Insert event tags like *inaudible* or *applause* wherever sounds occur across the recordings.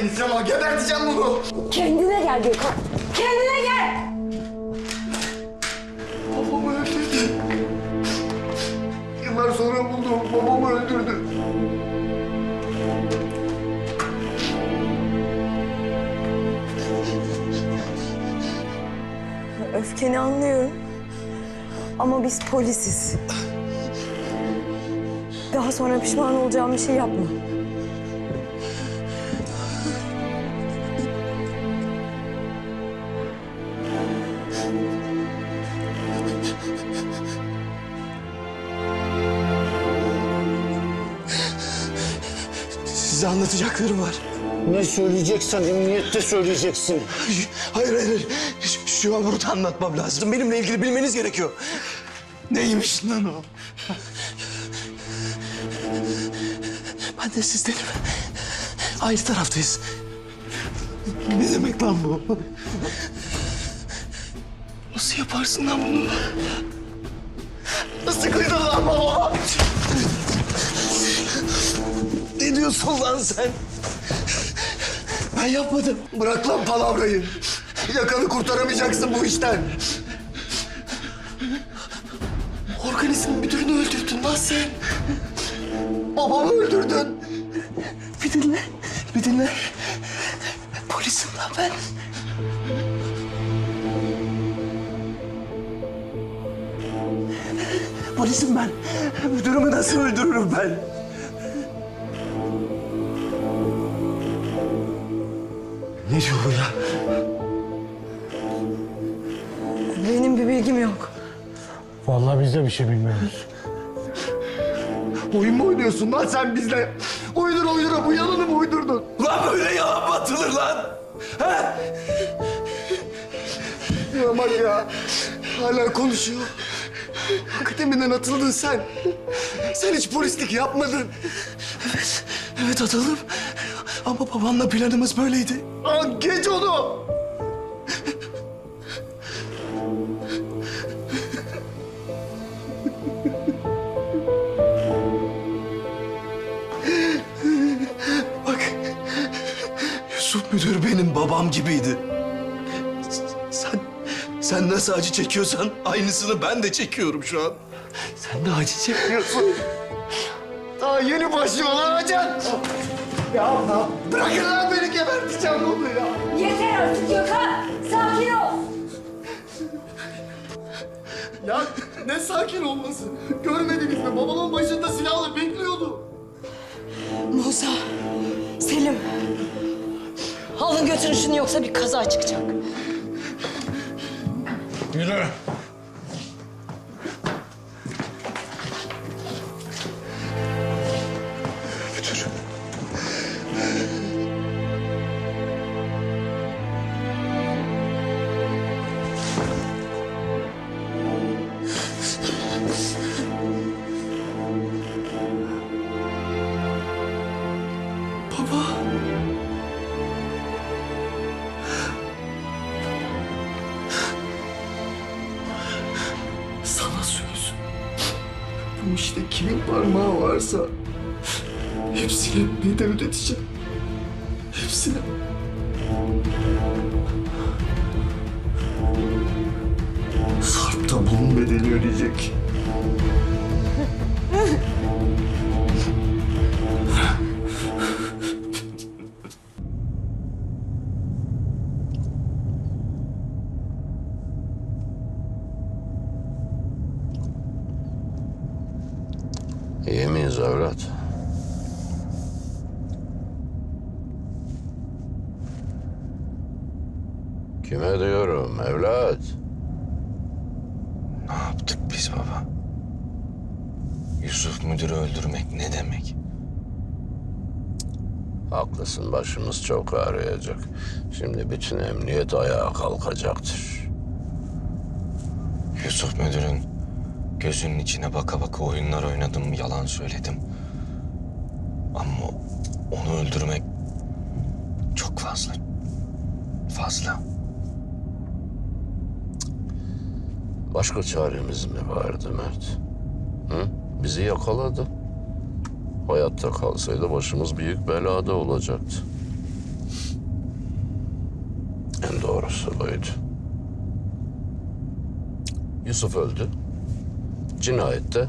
Beni Sema, geberteceğim bunu. Kendine gel Gökhan. Kendine gel. Babamı öldürdü. Yıllar sonra buldum, babamı öldürdü. Öfkeni anlıyorum. Ama biz polisiz. Daha sonra pişman olacağım bir şey yapma. Size anlatacaklarım var. Ne söyleyeceksen emniyette söyleyeceksin. Hayır hayır. hayır. Şu, şu an burada anlatmam lazım. Benimle ilgili bilmeniz gerekiyor. Neymiş lan o? Ben de sizdenim. Aynı taraftayız. Ne demek lan bu? Nasıl yaparsın lan bunu? Nasıl kıydın lan baba? Diyorsun lan sen? Ben yapmadım. Bırak lan palavrayı. Yakanı kurtaramayacaksın bu işten. Organizm müdürünü öldürdün lan sen. Babamı öldürdün. Bir dinle, bir dinle. Polisim lan ben. Polisim ben. Müdürümü nasıl öldürürüm ben? Ne diyor bu ya? Benim bir bilgim yok. Vallahi biz de bir şey bilmiyoruz. Oyun mu oynuyorsun lan sen bizle? Uydura uydura bu yalanı mı uydurdun? Lan böyle yalan mı atılır lan? He? Ya bak ya. Hala konuşuyor. Akademiden atıldın sen. Sen hiç polislik yapmadın. Evet, evet atıldım. Ama babamla planımız böyleydi. Aa, geç onu. Bak, Yusuf müdür benim babam gibiydi. Sen, sen nasıl acı çekiyorsan aynısını ben de çekiyorum şu an. Sen de acı çekiyorsun. Daha yeni başlıyor lan acı. Ya bırakın lan beni geberteceğim bunu ya. Yeter artık Gökhan. Sakin ol. Ya ne sakin olması. Görmediniz mi? Babamın başında silahla bekliyordu. Musa, Selim. Alın götürün şunu yoksa bir kaza çıkacak. Yürü. Hepsine. Sarp da bunun bedelini ödeyecek. Haklısın başımız çok ağrıyacak. Şimdi bütün emniyet ayağa kalkacaktır. Yusuf müdürün gözünün içine baka baka oyunlar oynadım, yalan söyledim. Ama onu öldürmek çok fazla. Fazla. Başka çaremiz mi vardı Mert? Hı? Bizi yakaladı. Hayatta kalsaydı başımız büyük belada olacaktı. En doğrusu buydu. Yusuf öldü. Cinayette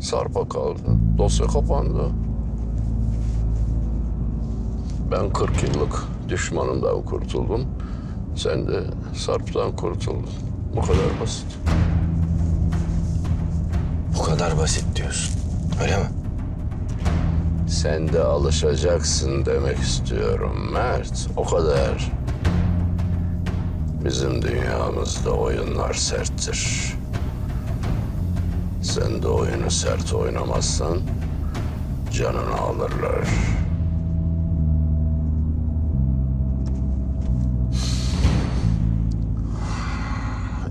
Sarp'a kaldı. Dosya kapandı. Ben 40 yıllık düşmanımdan kurtuldum. Sen de Sarp'tan kurtuldun. Bu kadar basit. Bu kadar basit diyorsun. Öyle mi? Sen de alışacaksın demek istiyorum Mert. O kadar. Bizim dünyamızda oyunlar serttir. Sen de oyunu sert oynamazsan canını alırlar.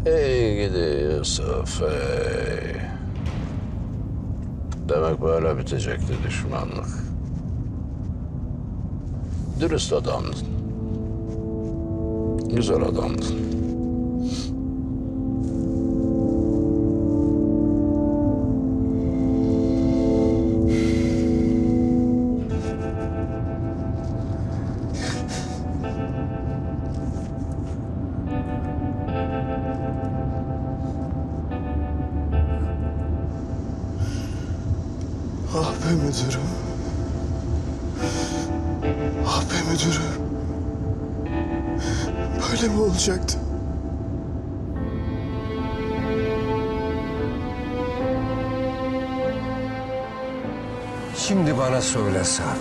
Ey gidi Yusuf ey. Demek böyle bitecekti düşmanlık. Dürüst adamdın. Güzel adamdın. Müdürüm. Ah müdürüm. Böyle mi olacaktı? Şimdi bana söyle Sarp.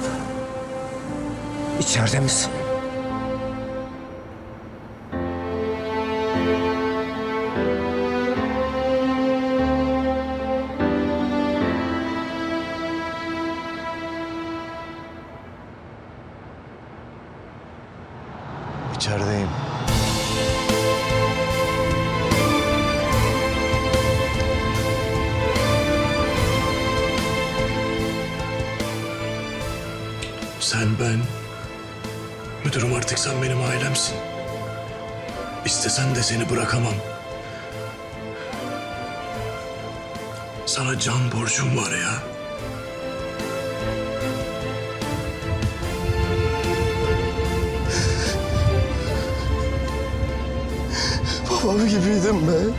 İçeride misin? Ben. Müdürüm artık sen benim ailemsin. İstesen de seni bırakamam. Sana can borcum var ya. *laughs* Babam gibiydim ben.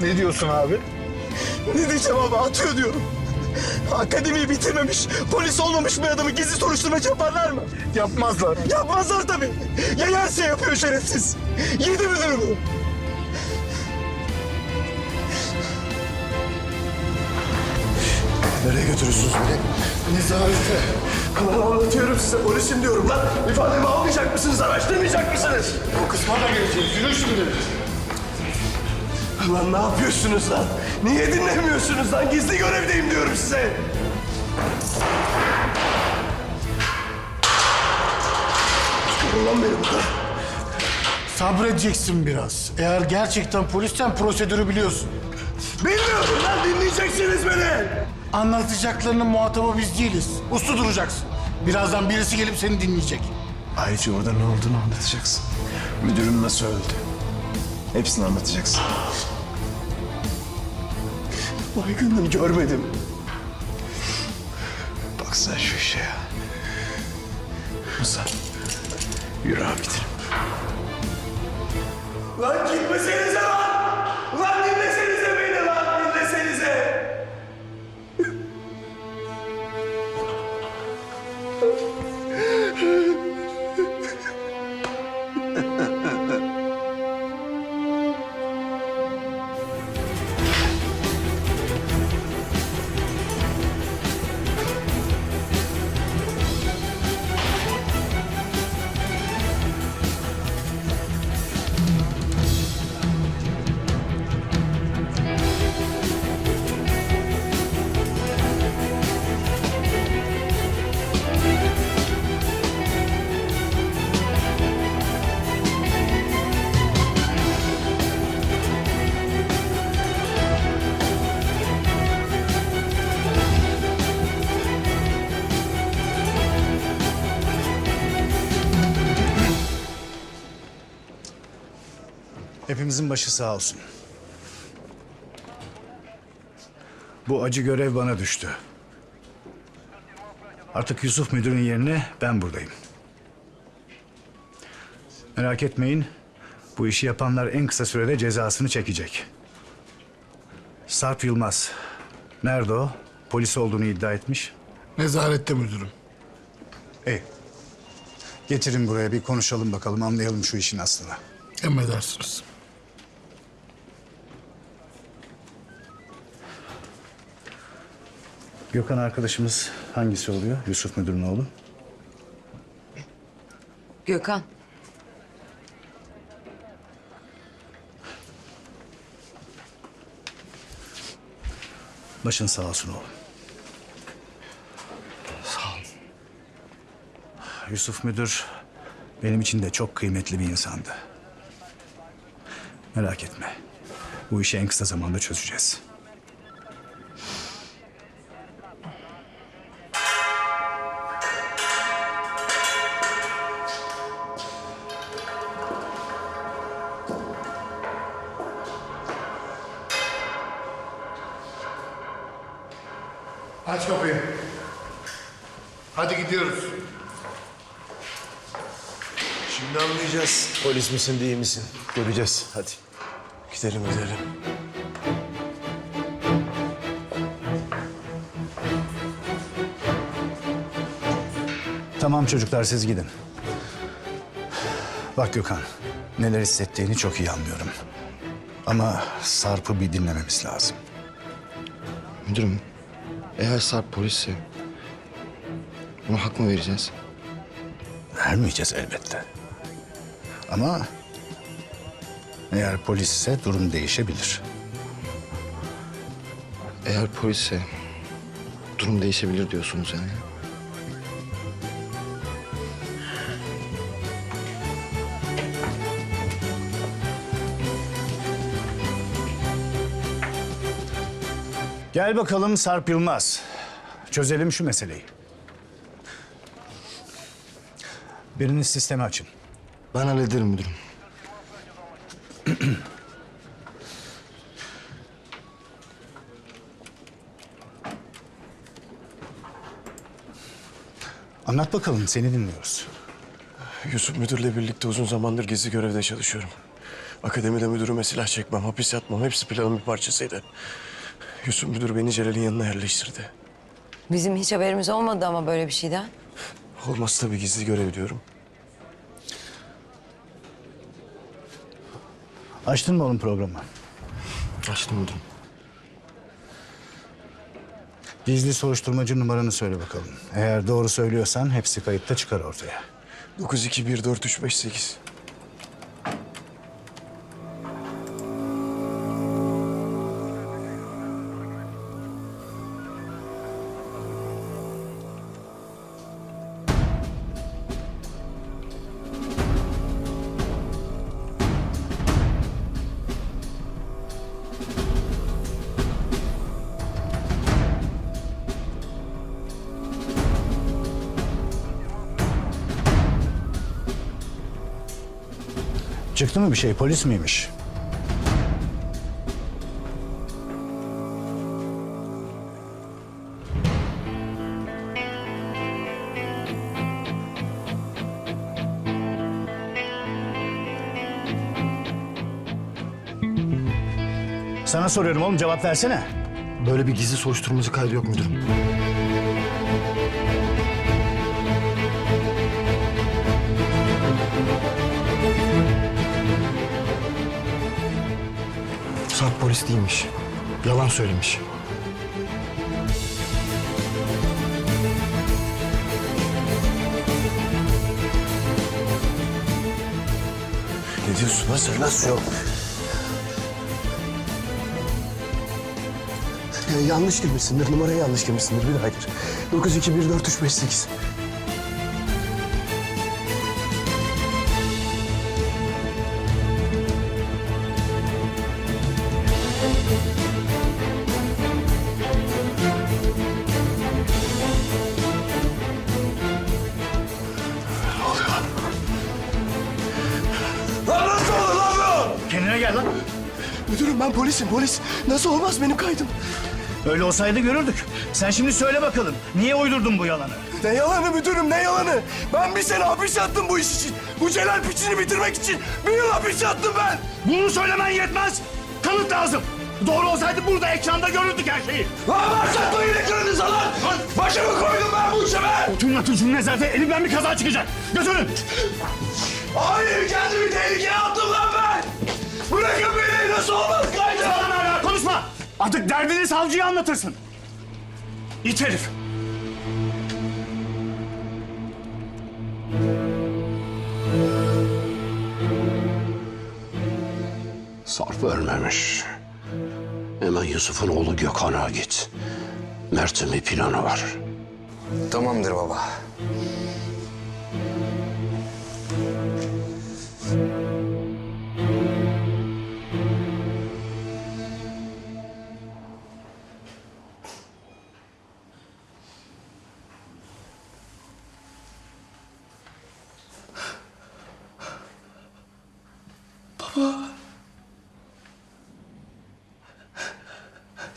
Ne diyorsun abi? Ne diyeceğim abi atıyor diyorum. Akademiyi bitirmemiş, polis olmamış bir adamı gizli soruşturma yaparlar mı? Yapmazlar. Yapmazlar tabii. Ya her şey yapıyor şerefsiz. Yedi müdür bu. Nereye götürüyorsunuz beni? Nizarete. Lan anlatıyorum size. Polisim diyorum lan. İfademi almayacak mısınız? Araştırmayacak mısınız? O kısma da geleceğiz. Yürü şimdi. Lan ne yapıyorsunuz lan? Niye dinlemiyorsunuz lan? Gizli görevdeyim diyorum size. Çıkarın lan beni buradan. Sabredeceksin biraz. Eğer gerçekten polisten prosedürü biliyorsun. Bilmiyorum lan dinleyeceksiniz beni. Anlatacaklarının muhatabı biz değiliz. Uslu duracaksın. Birazdan birisi gelip seni dinleyecek. Ayrıca orada ne olduğunu anlatacaksın. Müdürüm nasıl öldü? Hepsini anlatacaksın. Baygınım görmedim. Bak sen şu işe ya. Musa, yürü abi. Lan gitmesenize Hepimizin başı sağ olsun. Bu acı görev bana düştü. Artık Yusuf müdürün yerine ben buradayım. Merak etmeyin. Bu işi yapanlar en kısa sürede cezasını çekecek. Sarp Yılmaz. Nerede o? Polis olduğunu iddia etmiş. Nezarette müdürüm. İyi. Getirin buraya bir konuşalım bakalım anlayalım şu işin aslını. Emredersiniz. Gökhan arkadaşımız hangisi oluyor? Yusuf müdürün oğlu. Gökhan. Başın sağ olsun oğlum. Sağ ol. Yusuf müdür benim için de çok kıymetli bir insandı. Merak etme. Bu işi en kısa zamanda çözeceğiz. Polis misin değil misin? Göreceğiz. Hadi. Gidelim gidelim. Tamam çocuklar siz gidin. Bak Gökhan, neler hissettiğini çok iyi anlıyorum. Ama Sarp'ı bir dinlememiz lazım. Müdürüm, eğer Sarp polisse buna hak mı vereceğiz? Vermeyeceğiz elbette. Ama eğer polis ise durum değişebilir. Eğer polisse durum değişebilir diyorsunuz yani. Gel bakalım Sarp Yılmaz. Çözelim şu meseleyi. Biriniz sistemi açın. Ben hallederim müdürüm. Anlat bakalım, seni dinliyoruz. Yusuf müdürle birlikte uzun zamandır gizli görevde çalışıyorum. Akademide müdürüme silah çekmem, hapis yatmam hepsi planın bir parçasıydı. Yusuf müdür beni Celal'in yanına yerleştirdi. Bizim hiç haberimiz olmadı ama böyle bir şeyden. Olmaz tabii gizli görev diyorum. Açtın mı oğlum programı? Açtım müdürüm. Gizli soruşturmacı numaranı söyle bakalım. Eğer doğru söylüyorsan hepsi kayıtta çıkar ortaya. 9214358. Çıktı mı bir şey? Polis miymiş? Sana soruyorum oğlum cevap versene. Böyle bir gizli soruşturmacı kaydı yok müdürüm. Polis değilmiş. Yalan söylemiş. Ne diyorsun lan sen? Nasıl yok? Ya yanlış girmişsindir, numarayı yanlış girmişsindir. Bir daha gir. 9214358. Ben polisim polis. Nasıl olmaz benim kaydım? Öyle olsaydı görürdük. Sen şimdi söyle bakalım. Niye uydurdun bu yalanı? Ne yalanı müdürüm ne yalanı? Ben bir sene hapis yattım bu iş için. Bu Celal piçini bitirmek için bir yıl hapis yattım ben. Bunu söylemen yetmez. Kanıt lazım. Doğru olsaydı burada ekranda görürdük her şeyi. Lan başlatmayın ekranınıza lan! Başımı koydum ben bu işe ben! Oturun atın nezaret elimden bir kaza çıkacak. Götürün. Hayır kendimi tehlikeye Artık derdini savcıya anlatırsın. İt herif. Sarp ölmemiş. Hemen Yusuf'un oğlu Gökhan'a git. Mert'in bir planı var. Tamamdır baba.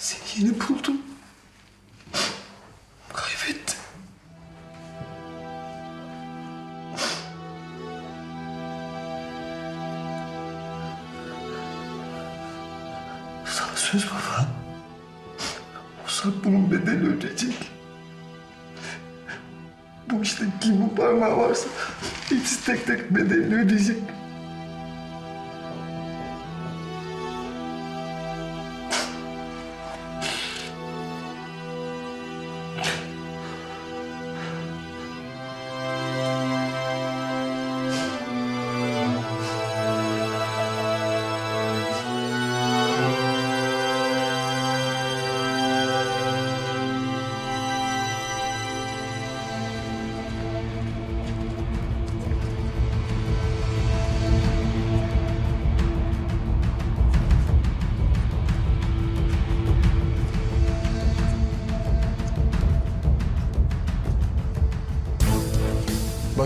Seni yeni buldum. Kaybettim. Sana söz baba. Sarp bunun bedelini ödeyecek. Bu işte kimin parmağı varsa hepsi tek tek bedelini ödeyecek.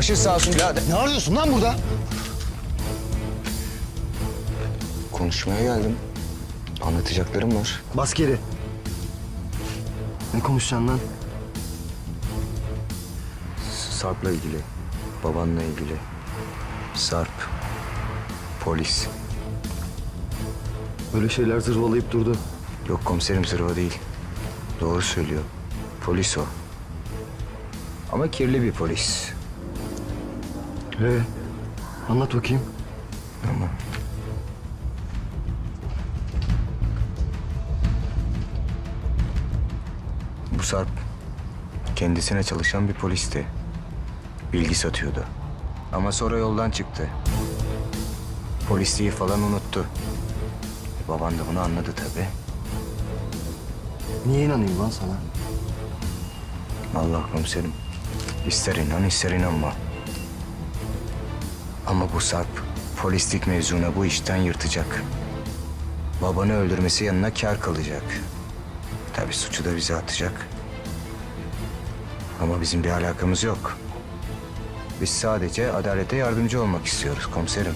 Başı sağ olsun birader. Ne arıyorsun lan burada? Konuşmaya geldim. Anlatacaklarım var. Bas geri. Ne konuşacaksın lan? Sarp'la ilgili, babanla ilgili. Sarp, polis. Böyle şeyler zırvalayıp durdu. Yok komiserim zırva değil. Doğru söylüyor. Polis o. Ama kirli bir polis. Ee, anlat bakayım. Ama bu Sarp kendisine çalışan bir polisti. Bilgi satıyordu. Ama sonra yoldan çıktı. Polisliği falan unuttu. Baban da bunu anladı tabii. Niye inanayım lan sana? Allah komiserim. İster inan ister inanma. Ama bu Sarp polislik mevzuna bu işten yırtacak. Babanı öldürmesi yanına kar kalacak. Tabii suçu da bize atacak. Ama bizim bir alakamız yok. Biz sadece adalete yardımcı olmak istiyoruz komiserim.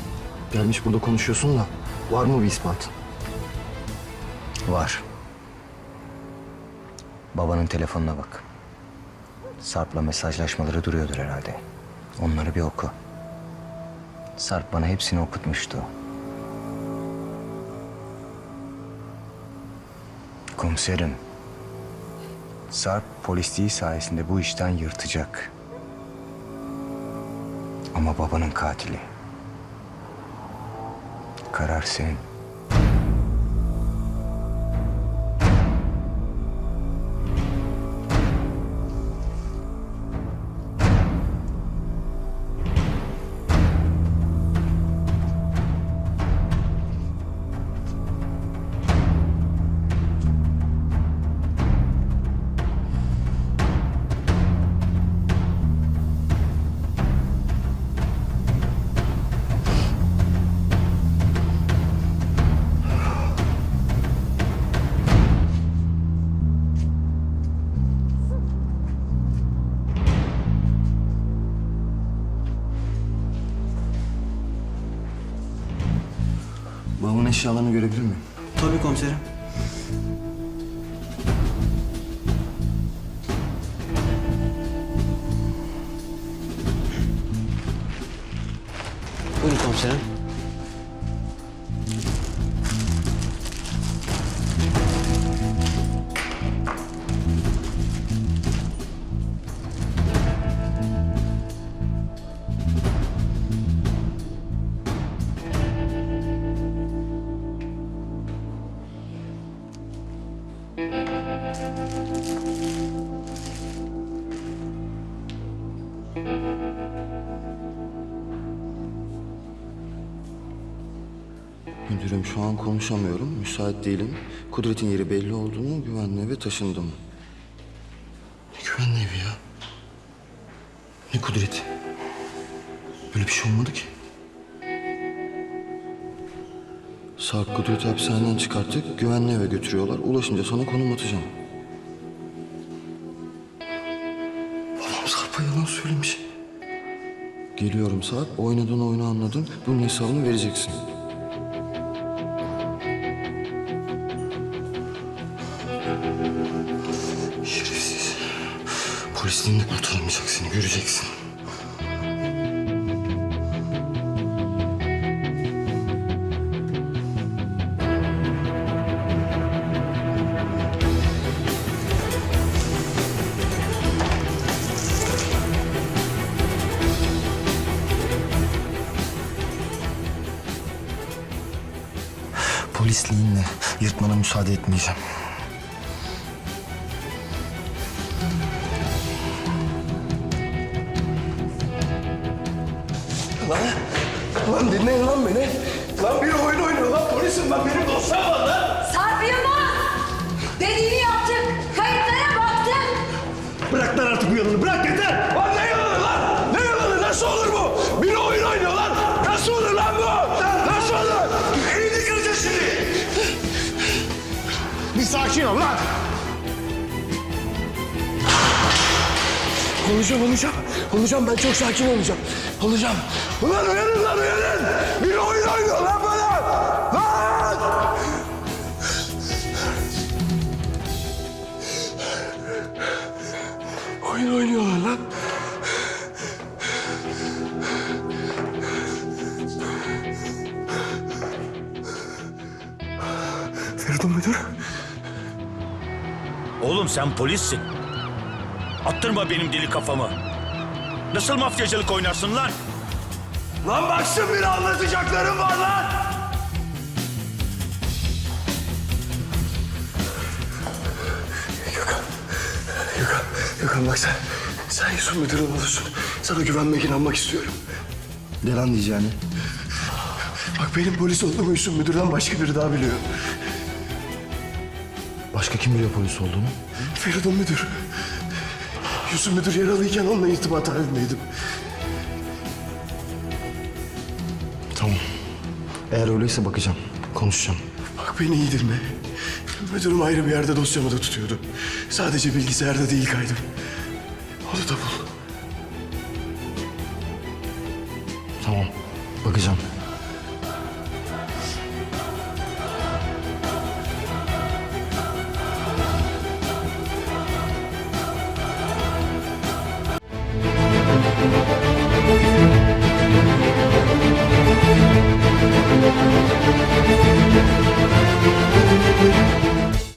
Gelmiş burada konuşuyorsun da var mı bir ispat? Var. Babanın telefonuna bak. Sarp'la mesajlaşmaları duruyordur herhalde. Onları bir oku. Sarp bana hepsini okutmuştu. Komiserim. Sarp polisliği sayesinde bu işten yırtacak. Ama babanın katili. Karar senin. Eşyalarını görebilir miyim? Tabii komiserim. Buyurun komiserim. Konuşamıyorum. Müsait değilim. Kudret'in yeri belli olduğunu güvenli eve taşındım. Ne güvenli evi ya? Ne Kudret? Böyle bir şey olmadı ki. Sarp Kudret'i hapishaneden çıkarttık. Güvenli eve götürüyorlar. Ulaşınca sana konum atacağım. Babam Sarp'a yalan söylemiş. Geliyorum Sarp. Oynadığın oyunu anladım. Bunun hesabını vereceksin. Polisliğinden kurtaramayacak seni, göreceksin. Polisliğinle yırtmana müsaade etmeyeceğim. Lan dinleyin lan beni. Lan bir oyun oynuyor lan. Polisim ben. Benim dosyam var lan. Sarp Yılmaz! Dediğini yaptık. Kayıtlara baktık. Bırak lan artık bu yalanı. Bırak yeter. Lan ne yalanı lan? Ne yalanı? Nasıl olur bu? Bir oyun oynuyor lan. Nasıl olur lan bu? Nasıl olur? İyi kıracağız şimdi. Bir sakin ol lan. Olacağım, olacağım. Olacağım, ben çok sakin olacağım. Olacağım. Ulan uyanın lan uyanın. Bir oyun oynuyor lan bana. Lan! Oyun oynuyorlar lan. Feridun müdür. Oğlum sen polissin. Attırma benim deli kafamı. Nasıl mafyacılık oynarsın lan? Lan baksın bir anlatacaklarım var lan. Gökhan. Gökhan. Gökhan bak sen. Sen Yusuf müdürün olursun. Sana güvenmek, inanmak istiyorum. Ne lan diyeceğini? Bak benim polis olduğumu Yusuf müdürden başka biri daha biliyor. Başka kim biliyor polis olduğunu? Feridun müdür. Yusuf müdür yaralıyken onunla irtibat halindeydim. Eğer öyleyse bakacağım. Konuşacağım. Bak beni iyi dinle. Müdürüm ayrı bir yerde dosyamı da tutuyordu. Sadece bilgisayarda değil kaydım. Onu da bul.